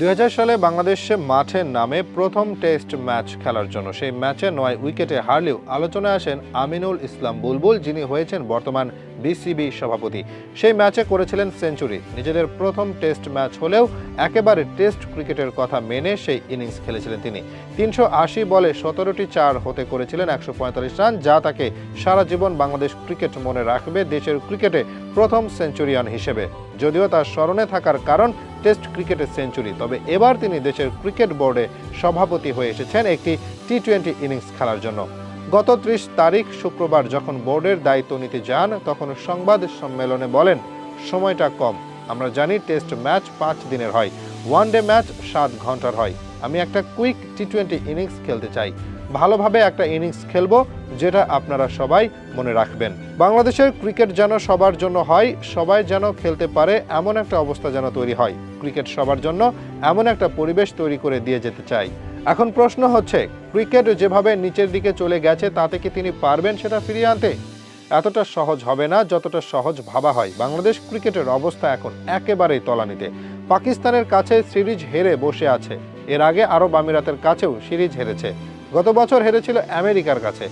দুই সালে বাংলাদেশে মাঠে নামে প্রথম টেস্ট ম্যাচ খেলার জন্য। সেই ম্যাচে নয় উইকেটে হারলেও আলোচনায় আসেন আমিনুল ইসলাম বুলবুল, যিনি হয়েছেন বর্তমান বিসিবি সভাপতি। সেই ম্যাচে করেছিলেন সেঞ্চুরি। নিজেদের প্রথম টেস্ট ম্যাচ হলেও একেবারে টেস্ট ক্রিকেটের কথা মেনে সেই ইনিংস খেলেছিলেন তিনি। তিনশো আশি বলে সতেরোটি চার হতে করেছিলেন একশো পঁয়তাল্লিশ রান, যা তাকে সারা জীবন বাংলাদেশ ক্রিকেট মনে রাখবে দেশের ক্রিকেটে প্রথম সেঞ্চুরিয়ান হিসেবে। যদিও তার স্মরণে থাকার কারণ টেস্ট ক্রিকেটের সেঞ্চুরি। তবে এবার তিনি দেশের ক্রিকেট বোর্ডে সভাপতি হয়ে এসেছেন একটি টি টোয়েন্টি ইনিংস খেলার জন্য। গত ত্রিশ তারিখ শুক্রবার যখন বোর্ডের দায়িত্ব নিতে যান, তখন সংবাদ সম্মেলনে বলেন, সময়টা কম। আমরা জানি টেস্ট ম্যাচ পাঁচ দিনের হয়। ওয়ান ডে ম্যাচ সাত ঘণ্টার হয়। আমি একটা কুইক টি টোয়েন্টি ইনিংস খেলতে চাই। ভালোভাবে একটা ইনিংস খেলব, যেটা আপনারা সবাই মনে রাখবেন। বাংলাদেশের ক্রিকেট যেন সবার জন্য হয়, সবাই যেন খেলতে পারে, এমন একটা অবস্থা যেন তৈরি হয়। ক্রিকেট সবার জন্য এমন একটা পরিবেশ তৈরি করে দিয়ে যেতে চাই। এখন প্রশ্ন হচ্ছে ক্রিকেট যেভাবে নিচের দিকে চলে গেছে, তাতে কি তিনি পারবেন সেটা ফিরিয়ে আনতে? এতটা সহজ হবে না, যতটা সহজ ভাবা হয়। বাংলাদেশ ক্রিকেটের অবস্থা এখন একেবারেই তলানিতে। পাকিস্তানের কাছে সিরিজ হেরে বসে আছে। এর আগে আরব আমিরাতের কাছেও সিরিজ হেরেছে। গত বছর হেরেছিল আমেরিকার কাছে।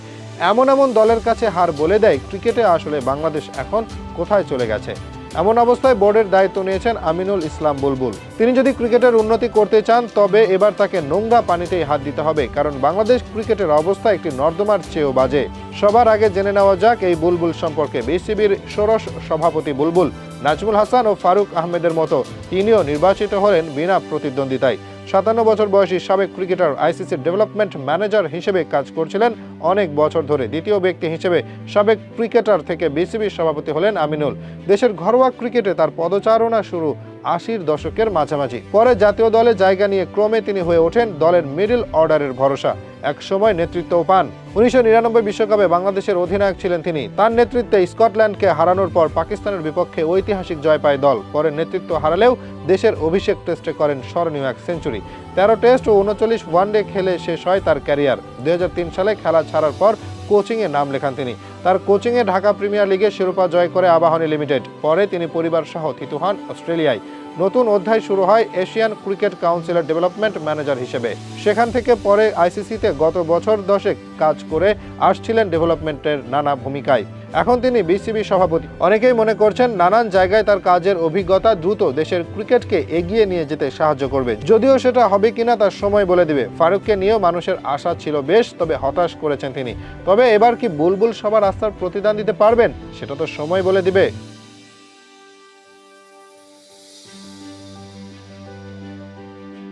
এমন এমন দলের কাছে হার বলে দেয় ক্রিকেটে আসলে বাংলাদেশ এখন কোথায় চলে গেছে। এমন অবস্থায় বোর্ডের দায়িত্ব নিয়েছেন আমিনুল ইসলাম বুলবুল। তিনি যদি ক্রিকেটের উন্নতি করতে চান, তবে এবার তাকে নোংরা পানিতেই হাত দিতে হবে, কারণ বাংলাদেশ ক্রিকেটের অবস্থা একটি নর্দমার চেয়েও বাজে। সবার আগে জেনে নেওয়া যাক এই বুলবুল সম্পর্কে। বিসিবির ষোড়শ সভাপতি বুলবুল, নাজমুল হাসান ও ফারুক আহমেদের মতো তিনিও নির্বাচিত হলেন বিনা প্রতিদ্বন্দ্বিতায়। সাতান্ন বছর বয়সী সাবেক ক্রিকেটার আইসিসির ডেভেলপমেন্ট ম্যানেজার হিসেবে কাজ করছিলেন অনেক বছর ধরে। দ্বিতীয় ব্যক্তি হিসেবে সাবেক ক্রিকেটার থেকে বিসিবির সভাপতি হলেন আমিনুল। দেশের ঘরোয়া ক্রিকেটে তার পদচারণা শুরু আশির দশকের মাঝামাঝি। পরে জাতীয় দলে জায়গা নিয়ে ক্রমে তিনি হয়ে ওঠেন দলের মিডল অর্ডারের ভরসা। এক নেতৃত্ব পান। উনিশশো নিরানব্বই বিশ্বকাপে বাংলাদেশের অধিনায়ক ছিলেন তিনি। তার নেতৃত্বে স্কটল্যান্ডকে হারানোর পর পাকিস্তানের বিপক্ষে ঐতিহাসিক জয় পায় দল। পরে নেতৃত্ব হারালেও দেশের অভিষেক টেস্টে করেন স্মরণীয় এক সেঞ্চুরি। তেরো টেস্ট ও উনচল্লিশ ওয়ানডে খেলে শেষ হয় তার ক্যারিয়ার। দুই হাজার তিন সালে খেলা ছাড়ার পর কোচিংয়ে নাম লেখান তিনি। তার কোচিংয়ে ঢাকা প্রিমিয়ার লিগে শিরোপা জয় করে আবাহনী লিমিটেড। পরে তিনি পরিবার সহ থিতু হন অস্ট্রেলিয়ায়। নতুন অধ্যায় শুরু হয় এশিয়ান ক্রিকেট কাউন্সিলের ডেভেলপমেন্ট ম্যানেজার হিসেবে। সেখান থেকে পরে আইসিসিতে গত বছর দশেক কাজ করে আসছিলেন ডেভেলপমেন্টের নানা ভূমিকায়। এখন তিনি বিসিবি সভাপতি। অনেকেই মনে করছেন নানান জায়গায় তার কাজের অভিজ্ঞতা দ্রুত দেশের ক্রিকেটকে এগিয়ে নিয়ে যেতে সাহায্য করবে। যদিও সেটা হবে কিনা তার সময় বলে দিবে। ফারুককে নিয়েও মানুষের আশা ছিল বেশ, তবে হতাশ করেছেন তিনি। তবে এবার কি বুলবুল সবার আস্থার প্রতিদান দিতে পারবেন, সেটা তো সময় বলে দিবে।